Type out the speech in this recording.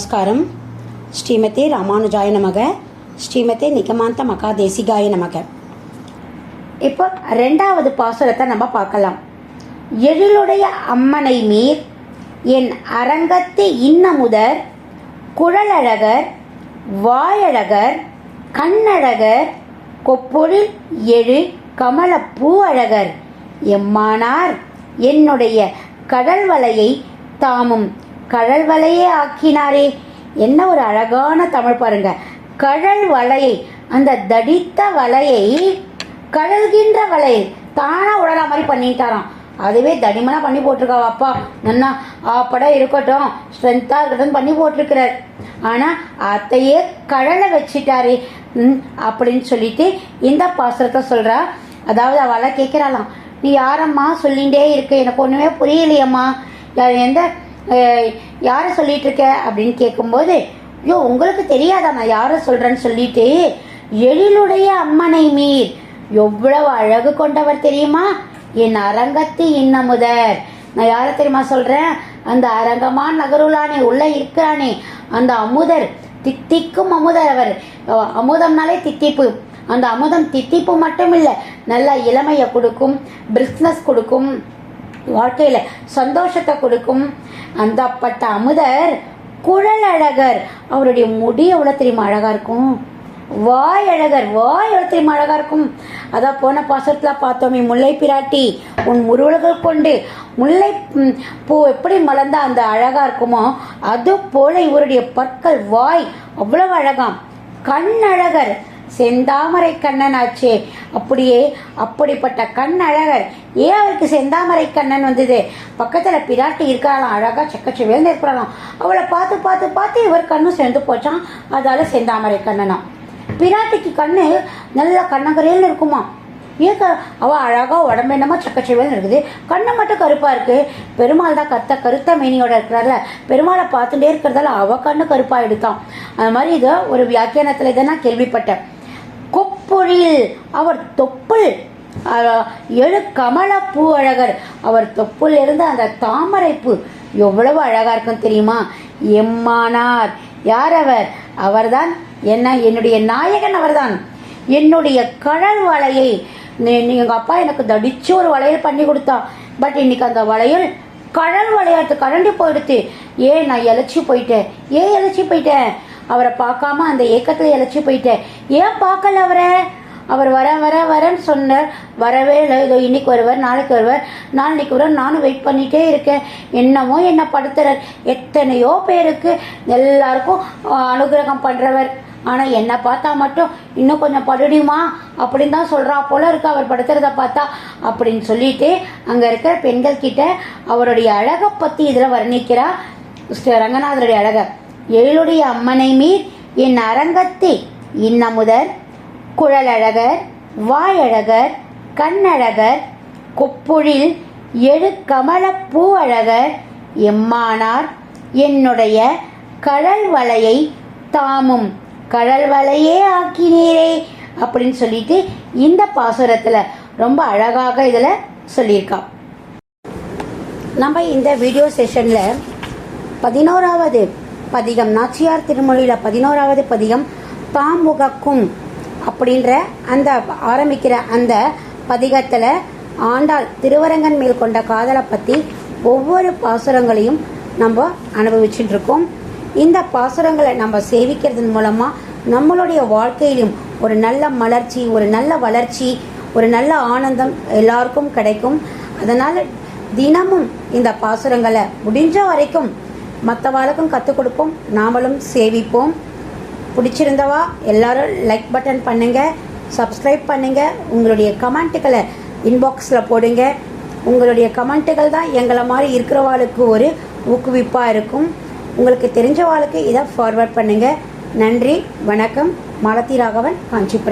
நமஸ்காரம். ஸ்ரீமதி ராமானுஜாய நமக. ஸ்ரீமதி நிகமாந்த மகா தேசிகாய நமக. இப்போ ரெண்டாவது பாசுரத்தை நம்ம பார்க்கலாம். எழிலுடைய அம்மனை மீர் என் அரங்கத்து இன்னமுதர் குழலழகர் வாயழகர் கண்ணழகர் கொப்பொழில் எழு கமல பூவழகர் எம்மானார் என்னுடைய கடல் வலையை தாமும் கழல் வலையே ஆக்கினாரே. என்ன ஒரு அழகான தமிழ் பாருங்க. கழல் வலையை அந்த தடித்த வலையை கழல்கின்ற வலை தானா உடலா மாதிரி பண்ணிட்டாராம். அதுவே தடிமனா பண்ணி போட்டிருக்காவா அப்பா? நன்னா ஆப்படம் இருக்கட்டும். ஸ்ட்ரென்த்தா இருக்கட்டும் பண்ணி போட்டிருக்கிறார். ஆனா அத்தையே கழலை வச்சிட்டாரே. ம், அப்படின்னு சொல்லிட்டு இந்த பாசுரத்தை சொல்றா. அதாவது அவளை கேட்கிறாளாம். நீ யாரம்மா சொல்லிகிட்டே இருக்க? எனக்கு ஒன்றுமே புரியலையம்மா. எந்த யாரை சொல்லிட்டு இருக்க அப்படின்னு கேட்கும்போது ஐயோ உங்களுக்கு தெரியாதா நான் யாரை சொல்கிறேன்னு சொல்லிட்டு எழிலுடைய அம்மனை மீர். எவ்வளவு அழகு கொண்டவர் தெரியுமா? என் அரங்கத்து இன்னமுதர். நான் யாரை தெரியுமா சொல்கிறேன் அந்த அரங்கமான நகருளானே உள்ளே இருக்கிறானே அந்த அமுதர். தித்திக்கும் அமுதர் அவர். அமுதம்னாலே தித்திப்பு. அந்த அமுதம் தித்திப்பு மட்டும் இல்லை நல்லா இளமையை கொடுக்கும் பிரிஸ்னஸ் கொடுக்கும் வாழ்க்கையில் சந்தோஷத்தை கொடுக்கும் அந்த அமுதர் குழல் அழகர். அவருடைய முடி எவ்வளோ தெரியுமா அழகாக இருக்கும்? வாய் அழகர் வாய் எவ்வளோ தெரியுமா அழகாக இருக்கும்? அதான் போன பாசத்தில் பார்த்தோமே முல்லை பிராட்டி உன் முருகல்கள் கொண்டு முல்லை பூ எப்படி மலர்ந்தால் அந்த அழகாக இருக்குமோ அது போல இவருடைய பற்கள் வாய் அவ்வளவு அழகாம். கண் அழகர் செந்தாமரை கண்ணன் ஆச்சே அப்படியே அப்படிப்பட்ட கண் அழகர் ஏன் அவருக்கு செந்தாமரை கண்ணன் வந்தது? பக்கத்தில் பிராட்டி இருக்காளாம் அழகாக செக்கச்செவேல்னு இருக்கிறாளாம் அவளை பார்த்து பார்த்து பார்த்து இவர் கண்ணும் சேர்ந்து போச்சான் அதால செந்தாமரை கண்ணனாம் பிராட்டிக்கு கண்ணு நல்லா கண்ணங்கரையில் இருக்குமா ஏன் அவள் அழகாக உடம்பு என்னமோ சக்கச்செவேல்னு இருக்குது கண்ணு மட்டும் கருப்பாக இருக்குது பெருமாள் தான் கத்த கருத்த மேனியோட இருக்கிறார்ல. பெருமாளை பார்த்துட்டே இருக்கிறதால அவள் கண்ணு கருப்பாக எடுத்தான். அது மாதிரி இதை ஒரு வியாக்கியானத்தில் இதை நான் கேள்விப்பட்டேன். கொப்பொழில் அவர் தொப்புள் எழு கமல பூ அழகர். அவர் தொப்புள் இருந்து அந்த தாமரை பூ எவ்வளவு அழகா இருக்கும் தெரியுமா? எம்மானார். யார் அவர்? அவர்தான் என்ன என்னுடைய நாயகன் அவர்தான். என்னுடைய கழல் வலையை எங்கள் அப்பா எனக்கு தடிச்சு ஒரு வளையல் பண்ணி கொடுத்தா பட் இன்னைக்கு அந்த வளையல் கடல் விளையாட்டு கரண்டி போயிடுத்து. ஏன் நான் இழைச்சி போயிட்டேன்? ஏன் இழைச்சி போயிட்டேன்? அவரை பார்க்காம அந்த ஏக்கத்தில் இழைச்சி போயிட்டேன். ஏன் பார்க்கல அவரை? அவர் வர வர வரன்னு சொன்னார். வரவே இல்லை. இதோ இன்னைக்கு வருவார் நாளைக்கு வருவார் நாளைக்கு வருவார் நானும் வெயிட் பண்ணிட்டே இருக்கேன். என்னமோ என்ன படுத்துறார். எத்தனையோ பேருக்கு எல்லாருக்கும் அனுகிரகம் பண்ணுறவர் ஆனால் என்னை பார்த்தா மட்டும் இன்னும் கொஞ்சம் படுடியுமா? அப்படின்னு தான் சொல்கிறா போல இருக்கு அவர் படுத்துறத பார்த்தா. அப்படின்னு சொல்லிட்டு அங்கே இருக்கிற பெண்கள் கிட்ட அவருடைய அழகை பற்றி இதில் வர்ணிக்கிறா ஸ்ரீ ரங்கநாதருடைய அழக எழிலுடைய அம்மனை மீர் என் அரங்கத்தை. இன்னமுதர் குழலழகர் வாயழகர் கண்ணழகர் கொப்புழில் எழு கமல பூவழகர் எம்மானார் என்னுடைய கடல் வலையை தாமும். கடல் வலையே ஆக்கினீரே அப்படின்னு சொல்லிட்டு இந்த பாசுரத்தில் ரொம்ப அழகாக இதில் சொல்லியிருக்கா. நம்ம இந்த வீடியோ செஷனில் பதினோராவது பதிகம் நாச்சியார் திருமொழியில் பதினோராவது பதிகம் தாமுகக்கும் அப்படின்ற அந்த ஆரம்பிக்கிற அந்த பதிகத்தில் ஆண்டாள் திருவரங்கன் மேல் கொண்ட காதலை பற்றி ஒவ்வொரு பாசுரங்களையும் நம்ம அனுபவிச்சுட்டு இருக்கோம் இந்த பாசுரங்களை நம்ம சேவிக்கிறதன் மூலமாக நம்மளுடைய வாழ்க்கையிலும் ஒரு நல்ல மலர்ச்சி ஒரு நல்ல வளர்ச்சி ஒரு நல்ல ஆனந்தம் எல்லாருக்கும் கிடைக்கும். அதனால் தினமும் இந்த பாசுரங்களை முடிஞ்ச வரைக்கும் மற்றவாளுக்கும் கற்றுக் கொடுப்போம். நாமளும் சேவிப்போம். பிடிச்சிருந்தவா எல்லாரும் லைக் பட்டன் பண்ணுங்கள் சப்ஸ்கிரைப் பண்ணுங்கள் உங்களுடைய கமெண்ட்டுகளை இன்பாக்ஸில் போடுங்க. உங்களுடைய கமெண்ட்டுகள் தான் எங்களை மாதிரி இருக்கிறவாளுக்கு ஒரு ஊக்குவிப்பாக இருக்கும். உங்களுக்கு தெரிஞ்சவாளுக்கு இதை ஃபார்வர்ட் பண்ணுங்கள் நன்றி வணக்கம். மாலதி ராகவன் காஞ்சிபுரம்.